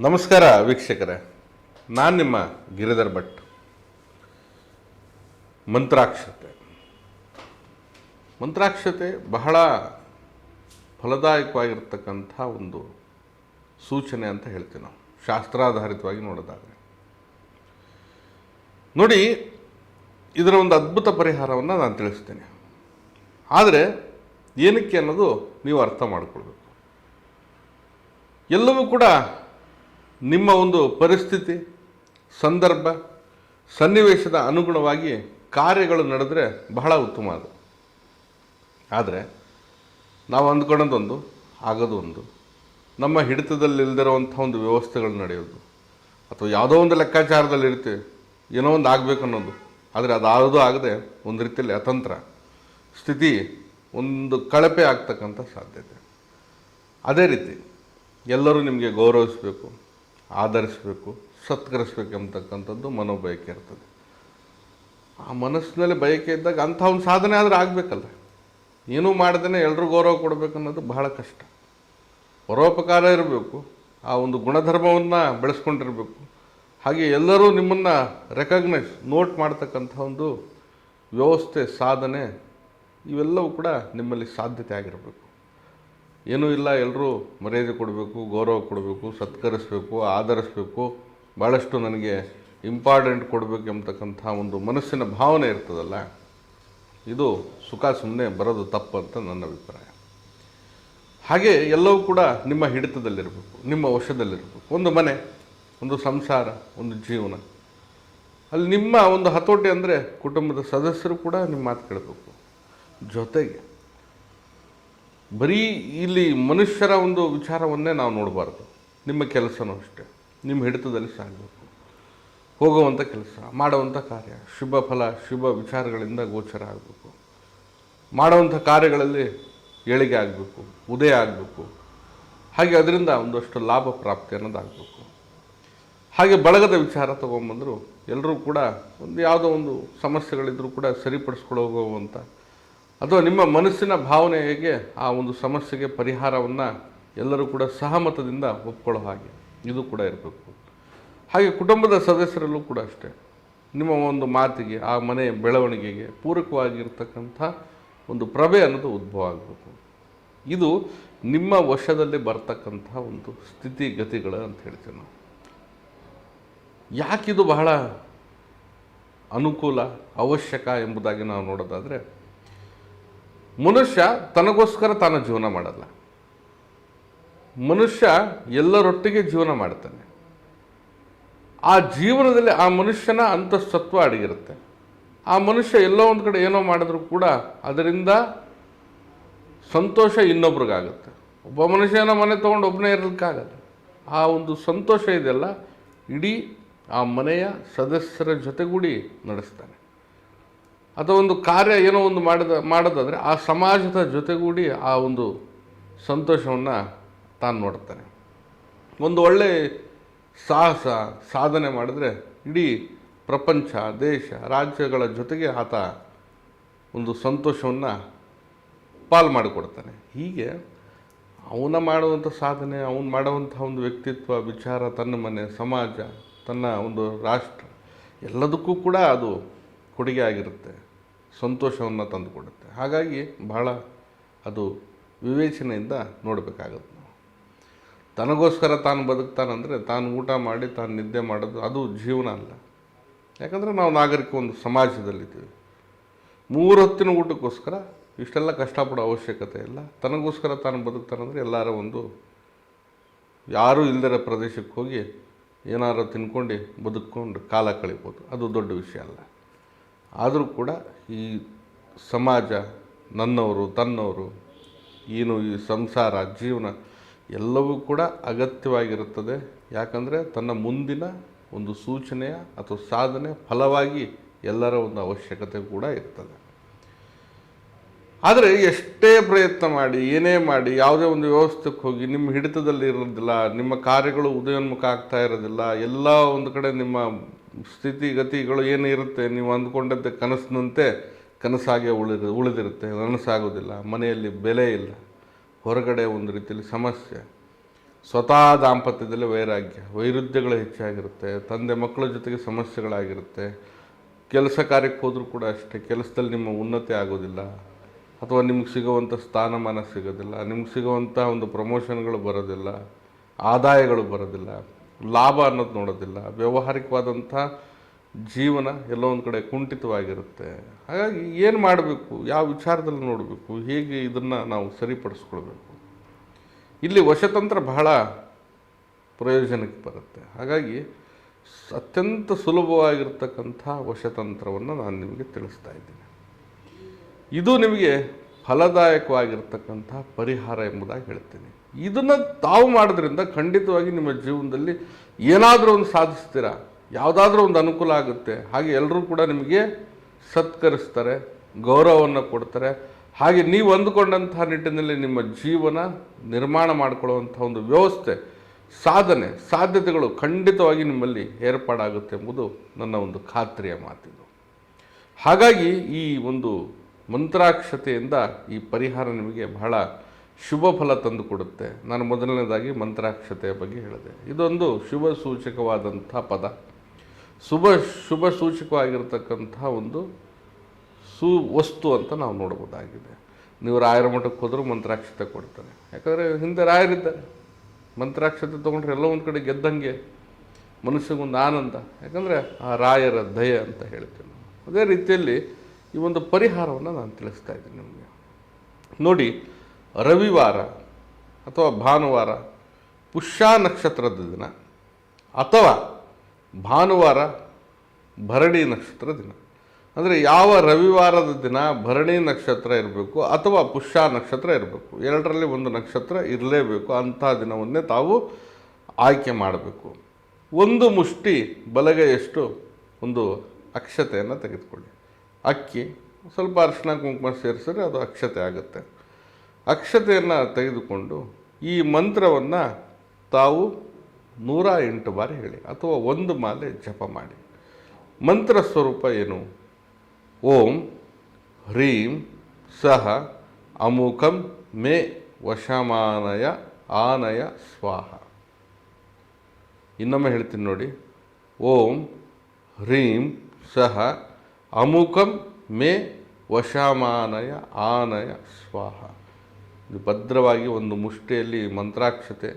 ನಮಸ್ಕಾರ ವೀಕ್ಷಕರೇ, ನಾನು ನಿಮ್ಮ ಗಿರಿಧರ್ ಭಟ್. ಮಂತ್ರಾಕ್ಷತೆ. ಮಂತ್ರಾಕ್ಷತೆ ಬಹಳ ಫಲದಾಯಕವಾಗಿರ್ತಕ್ಕಂಥ ಒಂದು ಸೂಚನೆ ಅಂತ ಹೇಳ್ತೀವಿ ನಾವು, ಶಾಸ್ತ್ರಾಧಾರಿತವಾಗಿ ನೋಡಿದಾಗ ನೋಡಿ, ಇದರ ಒಂದು ಅದ್ಭುತ ಪರಿಹಾರವನ್ನು ನಾನು ತಿಳಿಸ್ತೇನೆ. ಆದರೆ, ಏನಕ್ಕೆ ಅನ್ನೋದು ನೀವು ಅರ್ಥ ಮಾಡಿಕೊಳ್ಬೇಕು. ಎಲ್ಲವೂ ಕೂಡ ನಿಮ್ಮ ಒಂದು ಪರಿಸ್ಥಿತಿ, ಸಂದರ್ಭ, ಸನ್ನಿವೇಶದ ಅನುಗುಣವಾಗಿ ಕಾರ್ಯಗಳು ನಡೆದರೆ ಬಹಳ ಉತ್ತಮ ಅದು. ಆದರೆ ನಾವು ಅಂದ್ಕೊಳ್ಳೋದೊಂದು ಆಗೋದು ಒಂದು ನಮ್ಮ ಹಿಡಿತದಲ್ಲಿ ಇಲ್ದಿರೋವಂಥ ಒಂದು ವ್ಯವಸ್ಥೆಗಳು ನಡೆಯೋದು, ಅಥವಾ ಯಾವುದೋ ಒಂದು ಲೆಕ್ಕಾಚಾರದಲ್ಲಿ ಇರ್ತೀವಿ, ಏನೋ ಒಂದು ಆಗಬೇಕು ಅನ್ನೋದು, ಆದರೆ ಅದಾವುದು ಆಗದೆ ಒಂದು ರೀತಿಯಲ್ಲಿ ಅತಂತ್ರ, ಸ್ಥಿತಿ ಒಂದು ಕಳಪೆ ಆಗ್ತಕ್ಕಂಥ ಸಾಧ್ಯತೆ. ಅದೇ ರೀತಿ ಎಲ್ಲರೂ ನಿಮಗೆ ಗೌರವಿಸಬೇಕು. ಆಧರಿಸಬೇಕು ಸತ್ಕರಿಸಬೇಕು ಎಂಬತಕ್ಕಂಥದ್ದು ಮನೋಬಯಕೆ ಇರ್ತದೆ. ಆ ಮನಸ್ಸಿನಲ್ಲಿ ಬಯಕೆ ಇದ್ದಾಗ ಅಂಥ ಒಂದು ಸಾಧನೆ ಆದರೆ ಆಗಬೇಕಲ್ಲ. ಏನೂ ಮಾಡ್ದೇ ಎಲ್ಲರೂ ಗೌರವ ಕೊಡಬೇಕು ಅನ್ನೋದು ಬಹಳ ಕಷ್ಟ. ಪರೋಪಕಾರ ಇರಬೇಕು, ಆ ಒಂದು ಗುಣಧರ್ಮವನ್ನು ಬೆಳೆಸ್ಕೊಂಡಿರಬೇಕು. ಹಾಗೆ ಎಲ್ಲರೂ ನಿಮ್ಮನ್ನು ರೆಕಗ್ನೈಸ್ ನೋಟ್ ಮಾಡ್ತಕ್ಕಂಥ ಒಂದು ವ್ಯವಸ್ಥೆ, ಸಾಧನೆ, ಇವೆಲ್ಲವೂ ಕೂಡ ನಿಮ್ಮಲ್ಲಿ ಸಾಧ್ಯತೆ ಆಗಿರಬೇಕು. ಏನೂ ಇಲ್ಲ ಎಲ್ಲರೂ ಮರ್ಯಾದೆ ಕೊಡಬೇಕು, ಗೌರವ ಕೊಡಬೇಕು, ಸತ್ಕರಿಸಬೇಕು, ಆಧರಿಸಬೇಕು. ಭಾಳಷ್ಟು ನನಗೆ ಇಂಪಾರ್ಟೆಂಟ್ ಕೊಡಬೇಕು ಎಂಬತಕ್ಕಂಥ ಒಂದು ಮನಸ್ಸಿನ ಭಾವನೆ ಇರ್ತದಲ್ಲ, ಇದು ಸುಖ ಸುಮ್ಮನೆ ಬರೋದು ತಪ್ಪು ಅಂತ ನನ್ನ ಅಭಿಪ್ರಾಯ. ಹಾಗೆ ಎಲ್ಲವೂ ಕೂಡ ನಿಮ್ಮ ಹಿಡಿತದಲ್ಲಿರಬೇಕು, ನಿಮ್ಮ ವಶದಲ್ಲಿರಬೇಕು. ಒಂದು ಮನೆ, ಒಂದು ಸಂಸಾರ, ಒಂದು ಜೀವನ. ಅಲ್ಲಿ ನಿಮ್ಮ ಒಂದು ಹತೋಟಿ ಅಂದರೆ ಕುಟುಂಬದ ಸದಸ್ಯರು ಕೂಡ ನಿಮ್ಮ ಮಾತು ಕೇಳಬೇಕು. ಜೊತೆಗೆ ಬರೀ ಇಲ್ಲಿ ಮನುಷ್ಯರ ಒಂದು ವಿಚಾರವನ್ನೇ ನಾವು ನೋಡಬಾರ್ದು. ನಿಮ್ಮ ಕೆಲಸನೂ ಅಷ್ಟೇ. ನಿಮ್ಮ ಹಿಡಿತದಲ್ಲಿ ಸಾಗಬೇಕು. ಹೋಗುವಂಥ ಕೆಲಸ ಮಾಡುವಂಥ ಕಾರ್ಯ, ಶುಭ ಫಲ, ಶುಭ ವಿಚಾರಗಳಿಂದ ಗೋಚರ ಆಗಬೇಕು. ಮಾಡುವಂಥ ಕಾರ್ಯಗಳಲ್ಲಿ ಏಳಿಗೆ ಆಗಬೇಕು, ಉದಯ ಆಗಬೇಕು. ಹಾಗೆ ಅದರಿಂದ ಒಂದಷ್ಟು ಲಾಭ ಪ್ರಾಪ್ತಿ ಅನ್ನೋದಾಗಬೇಕು. ಹಾಗೆ ಬಳಗದ ವಿಚಾರ ತೊಗೊಂಬಂದರು ಎಲ್ಲರೂ ಕೂಡ ಒಂದು ಯಾವುದೋ ಒಂದು ಸಮಸ್ಯೆಗಳಿದ್ರೂ ಕೂಡ ಸರಿಪಡಿಸ್ಕೊಳ್ಳೋ ಹೋಗುವಂಥ ಅಥವಾ ನಿಮ್ಮ ಮನಸ್ಸಿನ ಭಾವನೆಗೆ ಆ ಒಂದು ಸಮಸ್ಯೆಗೆ ಪರಿಹಾರವನ್ನು ಎಲ್ಲರೂ ಕೂಡ ಸಹಮತದಿಂದ ಒಪ್ಕೊಳ್ಳೋ ಹಾಗೆ. ಇದು ಕೂಡ ಇರಬೇಕು. ಹಾಗೆ ಕುಟುಂಬದ ಸದಸ್ಯರಲ್ಲೂ ಕೂಡ ಅಷ್ಟೇ. ನಿಮ್ಮ ಒಂದು ಮಾತಿಗೆ, ಆ ಮನೆಯ ಬೆಳವಣಿಗೆಗೆ ಪೂರಕವಾಗಿರ್ತಕ್ಕಂಥ ಒಂದು ಪ್ರಭೆ ಅನ್ನೋದು ಉದ್ಭವ ಆಗಬೇಕು. ಇದು ನಿಮ್ಮ ವಶದಲ್ಲಿ ಬರ್ತಕ್ಕಂಥ ಒಂದು ಸ್ಥಿತಿಗತಿಗಳು ಅಂತ ಹೇಳ್ತೀವಿ ನಾವು. ಯಾಕಿದು ಬಹಳ ಅನುಕೂಲ, ಅವಶ್ಯಕ ಎಂಬುದಾಗಿ ನಾವು ನೋಡೋದಾದರೆ ಮನುಷ್ಯ ತನಗೋಸ್ಕರ ತಾನು ಜೀವನ ಮಾಡಲ್ಲ. ಮನುಷ್ಯ ಎಲ್ಲರೊಟ್ಟಿಗೆ ಜೀವನ ಮಾಡ್ತಾನೆ. ಆ ಜೀವನದಲ್ಲಿ ಆ ಮನುಷ್ಯನ ಅಂತಸ್ತತ್ವ ಅಡಗಿರುತ್ತೆ. ಆ ಮನುಷ್ಯ ಎಲ್ಲೋ ಒಂದು ಕಡೆ ಏನೋ ಮಾಡಿದ್ರು ಕೂಡ ಅದರಿಂದ ಸಂತೋಷ ಇನ್ನೊಬ್ರಿಗಾಗುತ್ತೆ. ಒಬ್ಬ ಮನುಷ್ಯನ ಮನೆ ತೊಗೊಂಡು ಒಬ್ಬನೇ ಇರಲಿಕ್ಕಾಗಲ್ಲ. ಆ ಒಂದು ಸಂತೋಷ ಇದೆಲ್ಲ ಇಡೀ ಆ ಮನೆಯ ಸದಸ್ಯರ ಜೊತೆಗೂಡಿ ನಡೆಸ್ತಾನೆ. ಅಥವಾ ಒಂದು ಕಾರ್ಯ ಏನೋ ಒಂದು ಮಾಡಿದ, ಮಾಡೋದಾದರೆ ಆ ಸಮಾಜದ ಜೊತೆಗೂಡಿ ಆ ಒಂದು ಸಂತೋಷವನ್ನು ತಾನು ನೋಡ್ತಾನೆ. ಒಂದು ಒಳ್ಳೆ ಸಾಹಸ, ಸಾಧನೆ ಮಾಡಿದ್ರೆ ಇಡೀ ಪ್ರಪಂಚ, ದೇಶ, ರಾಜ್ಯಗಳ ಜೊತೆಗೆ ಆತ ಒಂದು ಸಂತೋಷವನ್ನು ಪಾಲು ಮಾಡಿಕೊಡ್ತಾನೆ. ಹೀಗೆ ಅವನ ಮಾಡುವಂಥ ಸಾಧನೆ, ಅವನು ಮಾಡುವಂಥ ಒಂದು ವ್ಯಕ್ತಿತ್ವ, ವಿಚಾರ, ತನ್ನ ಮನೆ, ಸಮಾಜ, ತನ್ನ ಒಂದು ರಾಷ್ಟ್ರ, ಎಲ್ಲದಕ್ಕೂ ಕೂಡ ಅದು ಕೊಡುಗೆ ಆಗಿರುತ್ತೆ. ಸಂತೋಷವನ್ನು ತಂದುಕೊಡುತ್ತೆ. ಹಾಗಾಗಿ ಬಹಳ ಅದು ವಿವೇಚನೆಯಿಂದ ನೋಡಬೇಕಾಗುತ್ತೆ ನಾವು. ತನಗೋಸ್ಕರ ತಾನು ಬದುಕ್ತಾನಂದರೆ ತಾನು ಊಟ ಮಾಡಿ, ತಾನು ನಿದ್ದೆ ಮಾಡೋದು ಅದು ಜೀವನ ಅಲ್ಲ. ಯಾಕಂದರೆ ನಾವು ನಾಗರಿಕ ಒಂದು ಸಮಾಜದಲ್ಲಿದ್ದೀವಿ. ಮೂರು ಹೊತ್ತಿನ ಊಟಕ್ಕೋಸ್ಕರ ಇಷ್ಟೆಲ್ಲ ಕಷ್ಟಪಡೋ ಅವಶ್ಯಕತೆ ಇಲ್ಲ. ತನಗೋಸ್ಕರ ತಾನು ಬದುಕ್ತಾನಂದರೆ ಎಲ್ಲರ ಒಂದು ಯಾರೂ ಇಲ್ಲದಿರೋ ಪ್ರದೇಶಕ್ಕೆ ಹೋಗಿ ಏನಾರು ತಿನ್ಕೊಂಡು ಬದುಕ್ಕೊಂಡು ಕಾಲ ಕಳಿಬೋದು. ಅದು ದೊಡ್ಡ ವಿಷಯ ಅಲ್ಲ. ಆದರೂ ಕೂಡ ಈ ಸಮಾಜ, ನನ್ನವರು, ತನ್ನವರು, ಏನು ಈ ಸಂಸಾರ, ಜೀವನ ಎಲ್ಲವೂ ಕೂಡ ಅಗತ್ಯವಾಗಿರುತ್ತದೆ. ಯಾಕಂದರೆ ತನ್ನ ಮುಂದಿನ ಒಂದು ಸೂಚನೆಯ ಅಥವಾ ಸಾಧನೆ ಫಲವಾಗಿ ಎಲ್ಲರ ಒಂದು ಅವಶ್ಯಕತೆ ಕೂಡ ಇರ್ತದೆ. ಆದರೆ ಎಷ್ಟೇ ಪ್ರಯತ್ನ ಮಾಡಿ, ಏನೇ ಮಾಡಿ, ಯಾವುದೇ ಒಂದು ವ್ಯವಸ್ಥೆಗೆ ಹೋಗಿ, ನಿಮ್ಮ ಹಿಡಿತದಲ್ಲಿ ಇರೋದಿಲ್ಲ ನಿಮ್ಮ ಕಾರ್ಯಗಳು ಉದಯೋನ್ಮುಖ ಆಗ್ತಾ ಇರೋದಿಲ್ಲ ಎಲ್ಲ ಒಂದು ಕಡೆ ನಿಮ್ಮ ಸ್ಥಿತಿಗತಿಗಳು ಏನು ಇರುತ್ತೆ, ನೀವು ಅಂದ್ಕೊಂಡಂತೆ ಕನಸಿನಂತೆ ಕನಸಾಗೆ ಉಳಿದ, ಉಳಿದಿರುತ್ತೆ ನನಸಾಗೋದಿಲ್ಲ ಮನೆಯಲ್ಲಿ ಬೆಲೆ ಇಲ್ಲ, ಹೊರಗಡೆ ಒಂದು ರೀತಿಯಲ್ಲಿ ಸಮಸ್ಯೆ, ಸ್ವತಃ ದಾಂಪತ್ಯದಲ್ಲಿ ವೈರಾಗ್ಯ, ವೈರುಧ್ಯಗಳು ಹೆಚ್ಚಾಗಿರುತ್ತೆ, ತಂದೆ ಮಕ್ಕಳ ಜೊತೆಗೆ ಸಮಸ್ಯೆಗಳಾಗಿರುತ್ತೆ, ಕೆಲಸ ಕಾರ್ಯಕ್ಕೆ ಹೋದರೂ ಕೂಡ ಅಷ್ಟೇ, ಕೆಲಸದಲ್ಲಿ ನಿಮ್ಮ ಉನ್ನತಿ ಆಗೋದಿಲ್ಲ ಅಥವಾ ನಿಮ್ಗೆ ಸಿಗುವಂಥ ಸ್ಥಾನಮಾನ ಸಿಗೋದಿಲ್ಲ, ನಿಮ್ಗೆ ಸಿಗುವಂಥ ಒಂದು ಪ್ರಮೋಷನ್ಗಳು ಬರೋದಿಲ್ಲ, ಆದಾಯಗಳು ಬರೋದಿಲ್ಲ. ಲಾಭ ಅನ್ನೋದು ನೋಡೋದಿಲ್ಲ. ವ್ಯವಹಾರಿಕವಾದಂಥ ಜೀವನ ಎಲ್ಲೋ ಒಂದು ಕಡೆ ಕುಂಠಿತವಾಗಿರುತ್ತೆ. ಹಾಗಾಗಿ ಏನು ಮಾಡಬೇಕು? ಯಾವ ವಿಚಾರದಲ್ಲಿ ನೋಡಬೇಕು? ಹೇಗೆ ಇದನ್ನು ನಾವು ಸರಿಪಡಿಸ್ಕೊಳ್ಬೇಕು? ಇಲ್ಲಿ ವಶತಂತ್ರ ಬಹಳ ಪ್ರಯೋಜನಕ್ಕೆ ಬರುತ್ತೆ. ಹಾಗಾಗಿ ಅತ್ಯಂತ ಸುಲಭವಾಗಿರ್ತಕ್ಕಂಥ ವಶತಂತ್ರವನ್ನು ನಾನು ನಿಮಗೆ ತಿಳಿಸ್ತಾ ಇದ್ದೀನಿ. ಇದು ನಿಮಗೆ ಫಲದಾಯಕವಾಗಿರ್ತಕ್ಕಂಥ ಪರಿಹಾರ ಎಂಬುದಾಗಿ ಹೇಳ್ತೀನಿ. ಇದನ್ನು ತಾವು ಮಾಡೋದ್ರಿಂದ ಖಂಡಿತವಾಗಿ ನಿಮ್ಮ ಜೀವನದಲ್ಲಿ ಏನಾದರೂ ಒಂದು ಸಾಧಿಸ್ತೀರಾ? ಯಾವುದಾದ್ರೂ ಒಂದು ಅನುಕೂಲ ಆಗುತ್ತೆ. ಹಾಗೆ ಎಲ್ಲರೂ ಕೂಡ ನಿಮಗೆ ಸತ್ಕರಿಸ್ತಾರೆ, ಗೌರವವನ್ನು ಕೊಡ್ತಾರೆ. ಹಾಗೆ ನೀವು ಅಂದುಕೊಂಡಂತಹ ನಿಟ್ಟಿನಲ್ಲಿ ನಿಮ್ಮ ಜೀವನ ನಿರ್ಮಾಣ ಮಾಡಿಕೊಳ್ಳುವಂಥ ಒಂದು ವ್ಯವಸ್ಥೆ, ಸಾಧನೆ, ಸಾಧ್ಯತೆಗಳು ಖಂಡಿತವಾಗಿ ನಿಮ್ಮಲ್ಲಿ ಏರ್ಪಾಡಾಗುತ್ತೆ ಎಂಬುದು ನನ್ನ ಒಂದು ಖಾತ್ರಿಯ ಮಾತಿದು. ಹಾಗಾಗಿ ಈ ಒಂದು ಮಂತ್ರಾಕ್ಷತೆಯಿಂದ ಈ ಪರಿಹಾರ ನಿಮಗೆ ಬಹಳ ಶುಭ ಫಲ ತಂದು ಕೊಡುತ್ತೆ. ನಾನು ಮೊದಲನೇದಾಗಿ ಮಂತ್ರಾಕ್ಷತೆಯ ಬಗ್ಗೆ ಹೇಳಿದೆ. ಇದೊಂದು ಶುಭ ಸೂಚಕವಾದಂಥ ಪದ. ಶುಭ ಶುಭ ಸೂಚಕವಾಗಿರ್ತಕ್ಕಂಥ ಒಂದು ಸು, ವಸ್ತು ಅಂತ ನಾವು ನೋಡ್ಬೋದಾಗಿದೆ ನೀವು ರಾಯರ ಮಠಕ್ಕೆ ಹೋದರೂ ಮಂತ್ರಾಕ್ಷತೆ ಕೊಡ್ತಾರೆ. ಯಾಕಂದರೆ ಹಿಂದೆ ರಾಯರಿದ್ದಾರೆ. ಮಂತ್ರಾಕ್ಷತೆ ತೊಗೊಂಡ್ರೆ ಎಲ್ಲೋ ಒಂದು ಕಡೆ ಗೆದ್ದಂಗೆ ಮನುಷ್ಯಗೊಂದು ಆನಂದ. ಯಾಕಂದರೆ ಆ ರಾಯರ ದಯ ಅಂತ ಹೇಳ್ತೀವಿ ಅದೇ ರೀತಿಯಲ್ಲಿ ಈ ಒಂದು ಪರಿಹಾರವನ್ನು ನಾನು ತಿಳಿಸ್ತಾ ಇದ್ದೀನಿ ನಿಮಗೆ. ನೋಡಿ ರವಿವಾರ ಅಥವಾ ಭಾನುವಾರ ಪುಷ್ಯ ನಕ್ಷತ್ರದ ದಿನ ಅಥವಾ ಭಾನುವಾರ ಭರಣಿ ನಕ್ಷತ್ರ ದಿನ. ಅಂದರೆ ಯಾವ ರವಿವಾರದ ದಿನ ಭರಣಿ ನಕ್ಷತ್ರ ಇರಬೇಕು ಅಥವಾ ಪುಷ್ಯ ನಕ್ಷತ್ರ ಇರಬೇಕು. ಎರಡರಲ್ಲಿ ಒಂದು ನಕ್ಷತ್ರ ಇರಲೇಬೇಕು, ಅಂಥ ದಿನವನ್ನೇ ತಾವು ಆಯ್ಕೆ ಮಾಡಬೇಕು. ಒಂದು ಮುಷ್ಟಿ ಬಲಗೈಯಷ್ಟು ಒಂದು ಅಕ್ಷತೆಯನ್ನು ತೆಗೆದುಕೊಳ್ಳಿ. ಅಕ್ಕಿ, ಸ್ವಲ್ಪ ಅರಿಶಿನ ಕುಂಕುಮ ಸೇರಿಸಿದ್ರೆ ಅದು ಅಕ್ಷತೆ ಆಗುತ್ತೆ. ಅಕ್ಷತೆಯನ್ನು ತೆಗೆದುಕೊಂಡು ಈ ಮಂತ್ರವನ್ನು ತಾವು ನೂರ ಎಂಟು ಬಾರಿ ಹೇಳಿ ಅಥವಾ ಒಂದು ಮಾಲೆ ಜಪ ಮಾಡಿ. ಮಂತ್ರ ಸ್ವರೂಪ ಏನು? ಓಂ, ಹ್ರೀಂ, ಸಹ, ಅಮುಖಂ, ಮೇ, ವಶಮಾನಯ, ಆನಯ, ಸ್ವಾಹ. ಇನ್ನೊಮ್ಮೆ ಹೇಳ್ತೀನಿ ನೋಡಿ. ಓಂ, ಹ್ರೀಂ, ಸಹ, ಅಮುಖಂ, ಮೇ, ವಶಮಾನಯ, ಆನಯ, ಸ್ವಾಹ. ಭದ್ರವಾಗಿ ಒಂದು ಮುಷ್ಟಿಯಲ್ಲಿ ಮಂತ್ರಾಕ್ಷತೆ,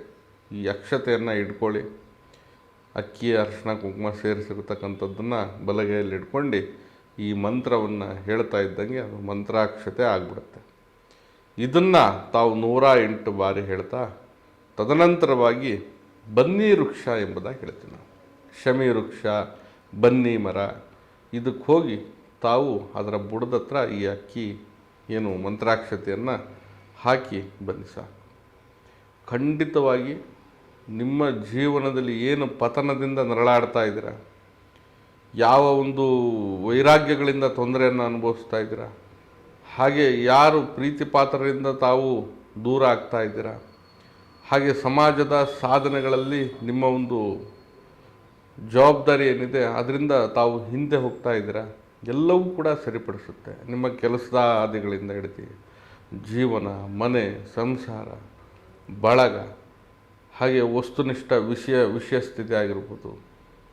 ಈ ಅಕ್ಷತೆಯನ್ನು ಇಟ್ಕೊಳ್ಳಿ. ಅಕ್ಕಿ ಅರ್ಶನ ಕುಂಕುಮ ಸೇರಿಸಿರ್ತಕ್ಕಂಥದ್ದನ್ನು ಬಲಗೈಯಲ್ಲಿ ಇಟ್ಕೊಂಡು ಈ ಮಂತ್ರವನ್ನು ಹೇಳ್ತಾ ಇದ್ದಂಗೆ ಅದು ಮಂತ್ರಾಕ್ಷತೆ ಆಗಿಬಿಡುತ್ತೆ. ಇದನ್ನು ತಾವು ನೂರ ಎಂಟು ಬಾರಿ ಹೇಳ್ತಾ, ತದನಂತರವಾಗಿ ಬನ್ನಿ ವೃಕ್ಷ ಎಂಬುದಾಗಿ ಹೇಳ್ತೀವಿ ನಾವು. ಶಮಿ ವೃಕ್ಷ, ಬನ್ನಿ ಮರ ಇದಕ್ಕೆ ಹೋಗಿ ತಾವು ಅದರ ಬುಡದ ಹತ್ರ ಈ ಅಕ್ಕಿ ಏನು ಮಂತ್ರಾಕ್ಷತೆಯನ್ನು ಹಾಕಿ ಬನ್ನಿ ಸಾಕು ಖಂಡಿತವಾಗಿ ನಿಮ್ಮ ಜೀವನದಲ್ಲಿ ಏನು ಪತನದಿಂದ ನರಳಾಡ್ತಾ ಇದ್ದೀರಾ? ಯಾವ ಒಂದು ವೈರಾಗ್ಯಗಳಿಂದ ತೊಂದರೆಯನ್ನು ಅನುಭವಿಸ್ತಾ ಇದ್ದೀರಾ? ಹಾಗೆ ಯಾರು ಪ್ರೀತಿ ಪಾತ್ರರಿಂದ ತಾವು ದೂರ ಆಗ್ತಾ ಇದ್ದೀರಾ? ಹಾಗೆ ಸಮಾಜದ ಸಾಧನೆಗಳಲ್ಲಿ ನಿಮ್ಮ ಒಂದು ಜವಾಬ್ದಾರಿ ಏನಿದೆ, ಅದರಿಂದ ತಾವು ಹಿಂದೆ ಹೋಗ್ತಾ ಇದ್ದೀರಾ? ಎಲ್ಲವೂ ಕೂಡ ಸರಿಪಡಿಸುತ್ತೆ. ನಿಮ್ಮ ಕೆಲಸದ ಆದಿಗಳಿಂದ ಹಿಡಿದು. ಜೀವನ, ಮನೆ, ಸಂಸಾರ, ಬಳಗ, ಹಾಗೆ ವಸ್ತುನಿಷ್ಠ ವಿಷಯ ವಿಷಯ ಸ್ಥಿತಿ ಆಗಿರ್ಬೋದು,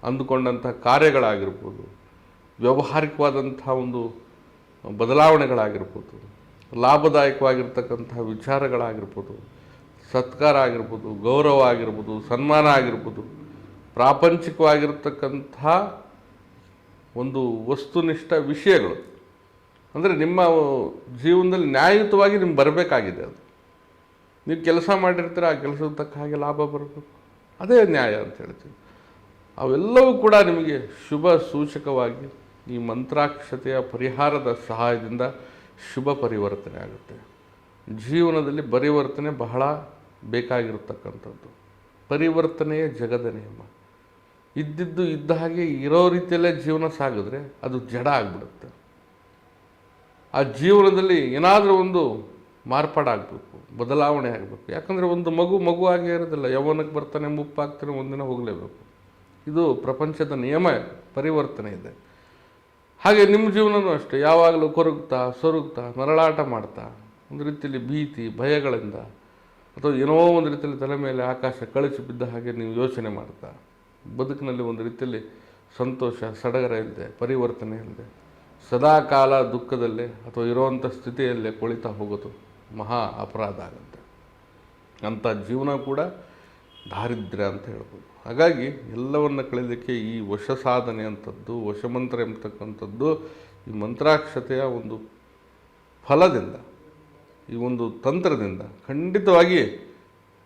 ಅಂದುಕೊಂಡಂಥ ಕಾರ್ಯಗಳಾಗಿರ್ಬೋದು, ವ್ಯಾವಹಾರಿಕವಾದಂಥ ಒಂದು ಬದಲಾವಣೆಗಳಾಗಿರ್ಬೋದು, ಲಾಭದಾಯಕವಾಗಿರ್ತಕ್ಕಂಥ ವಿಚಾರಗಳಾಗಿರ್ಬೋದು, ಸತ್ಕಾರ ಆಗಿರ್ಬೋದು, ಗೌರವ ಆಗಿರ್ಬೋದು, ಸನ್ಮಾನ ಆಗಿರ್ಬೋದು, ಪ್ರಾಪಂಚಿಕವಾಗಿರ್ತಕ್ಕಂಥ ಒಂದು ವಸ್ತುನಿಷ್ಠ ವಿಷಯಗಳು. ಅಂದರೆ ನಿಮ್ಮ ಜೀವನದಲ್ಲಿ ನ್ಯಾಯಯುತವಾಗಿ ನಿಮ್ಗೆ ಬರಬೇಕಾಗಿದೆ ಅದು. ನೀವು ಕೆಲಸ ಮಾಡಿರ್ತೀರ, ಆ ಕೆಲಸದ ತಕ್ಕ ಹಾಗೆ ಲಾಭ ಬರಬೇಕು. ಅದೇ ನ್ಯಾಯ ಅಂತ ಹೇಳ್ತೀವಿ ಅವೆಲ್ಲವೂ ಕೂಡ ನಿಮಗೆ ಶುಭ ಸೂಚಕವಾಗಿ ಈ ಮಂತ್ರಾಕ್ಷತೆಯ ಪರಿಹಾರದ ಸಹಾಯದಿಂದ ಶುಭ ಪರಿವರ್ತನೆ ಆಗುತ್ತೆ. ಜೀವನದಲ್ಲಿ ಪರಿವರ್ತನೆ ಬಹಳ ಬೇಕಾಗಿರತಕ್ಕಂಥದ್ದು. ಪರಿವರ್ತನೆಯೇ ಜಗದ ನಿಯಮ. ಇದ್ದಿದ್ದು ಇದ್ದ ಹಾಗೆ ಇರೋ ರೀತಿಯಲ್ಲೇ ಜೀವನ ಸಾಗಿದ್ರೆ ಅದು ಜಡ ಆಗಿಬಿಡುತ್ತೆ. ಆ ಜೀವನದಲ್ಲಿ ಏನಾದರೂ ಒಂದು ಮಾರ್ಪಾಡಾಗಬೇಕು, ಬದಲಾವಣೆ ಆಗಬೇಕು. ಯಾಕಂದರೆ ಒಂದು ಮಗು ಮಗು ಆಗೇ ಇರೋದಿಲ್ಲ. ಯೌವನಕ್ಕೆ ಬರ್ತಾನೆ, ಮುಪ್ಪಾಗ್ತಾನೆ, ಒಂದಿನ ಹೋಗಲೇಬೇಕು. ಇದು ಪ್ರಪಂಚದ ನಿಯಮ, ಪರಿವರ್ತನೆ ಇದೆ. ಹಾಗೆ ನಿಮ್ಮ ಜೀವನವೂ ಅಷ್ಟೇ. ಯಾವಾಗಲೂ ಕೊರಗ್ತಾ ಸೊರಗ್ತಾ ಮರಳಾಟ ಮಾಡ್ತಾ, ಒಂದು ರೀತಿಯಲ್ಲಿ ಭೀತಿ, ಭಯಗಳಿಂದ, ಅಥವಾ ಏನೋ ಒಂದು ರೀತಿಯಲ್ಲಿ ತಲೆ ಮೇಲೆ ಆಕಾಶ ಕಳಿಸಿ ಬಿದ್ದ ಹಾಗೆ ನೀವು ಯೋಚನೆ ಮಾಡ್ತಾ, ಬದುಕಿನಲ್ಲಿ ಒಂದು ರೀತಿಯಲ್ಲಿ ಸಂತೋಷ, ಸಡಗರ ಇಲ್ಲದೆ, ಪರಿವರ್ತನೆ ಇಲ್ಲದೆ. ಸದಾ ಕಾಲ ದುಃಖದಲ್ಲೇ ಅಥವಾ ಇರುವಂಥ ಸ್ಥಿತಿಯಲ್ಲೇ ಕುಳಿತಾ ಹೋಗೋದು ಮಹಾ ಅಪರಾಧ ಆಗುತ್ತೆ. ಅಂಥ ಜೀವನ ಕೂಡ ದಾರಿದ್ರ್ಯ ಅಂತ ಹೇಳ್ಬೋದು. ಹಾಗಾಗಿ ಎಲ್ಲವನ್ನು ಕಳೆಯೋದಕ್ಕೆ ಈ ವಶ ಸಾಧನೆ ಅಂಥದ್ದು ವಶಮಂತ್ರ ಎಂಬತಕ್ಕಂಥದ್ದು ಈ ಮಂತ್ರಾಕ್ಷತೆಯ ಒಂದು ಫಲದಿಂದ, ಈ ಒಂದು ತಂತ್ರದಿಂದ ಖಂಡಿತವಾಗಿ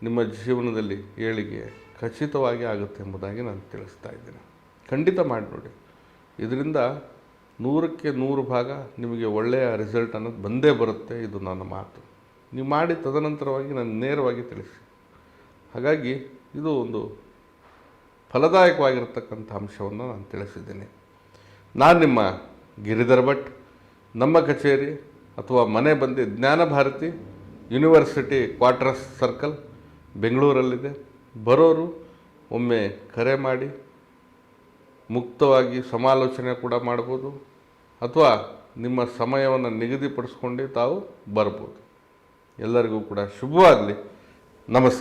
ನಿಮ್ಮ ಜೀವನದಲ್ಲಿ ಏಳಿಗೆ ಖಚಿತವಾಗಿ ಆಗುತ್ತೆ ಎಂಬುದಾಗಿ ನಾನು ತಿಳಿಸ್ತಾ ಇದ್ದೇನೆ. ಖಂಡಿತ ಮಾಡಿ ನೋಡಿ. ಇದರಿಂದ ನೂರಕ್ಕೆ ನೂರು ಭಾಗ ನಿಮಗೆ ಒಳ್ಳೆಯ ರಿಸಲ್ಟ್ ಅನ್ನೋದು ಬಂದೇ ಬರುತ್ತೆ ಇದು ನನ್ನ ಮಾತು. ನೀವು ಮಾಡಿ ತದನಂತರವಾಗಿ ನಾನು ನೇರವಾಗಿ ತಿಳಿಸಿ. ಹಾಗಾಗಿ ಇದು ಒಂದು ಫಲದಾಯಕವಾಗಿರ್ತಕ್ಕಂಥ ಅಂಶವನ್ನು ನಾನು ತಿಳಿಸಿದ್ದೇನೆ. ನಾನು ನಿಮ್ಮ ಗಿರಿಧರ್ ಭಟ್, ನಮ್ಮ ಕಚೇರಿ ಅಥವಾ ಮನೆ ಬಂದು Jnana Bharathi university quarters circle ಬೆಂಗಳೂರಲ್ಲಿದೆ. ಬರೋರು ಒಮ್ಮೆ ಕರೆ ಮಾಡಿ ಮುಕ್ತವಾಗಿ ಸಮಾಲೋಚನೆ ಕೂಡ ಮಾಡ್ಬೋದು. ಅಥವಾ ನಿಮ್ಮ ಸಮಯವನ್ನು ನಿಗದಿಪಡಿಸ್ಕೊಂಡು ತಾವು ಬರ್ಬೋದು. ಎಲ್ಲರಿಗೂ ಕೂಡ ಶುಭವಾಗಲಿ. ನಮಸ್ಕಾರ.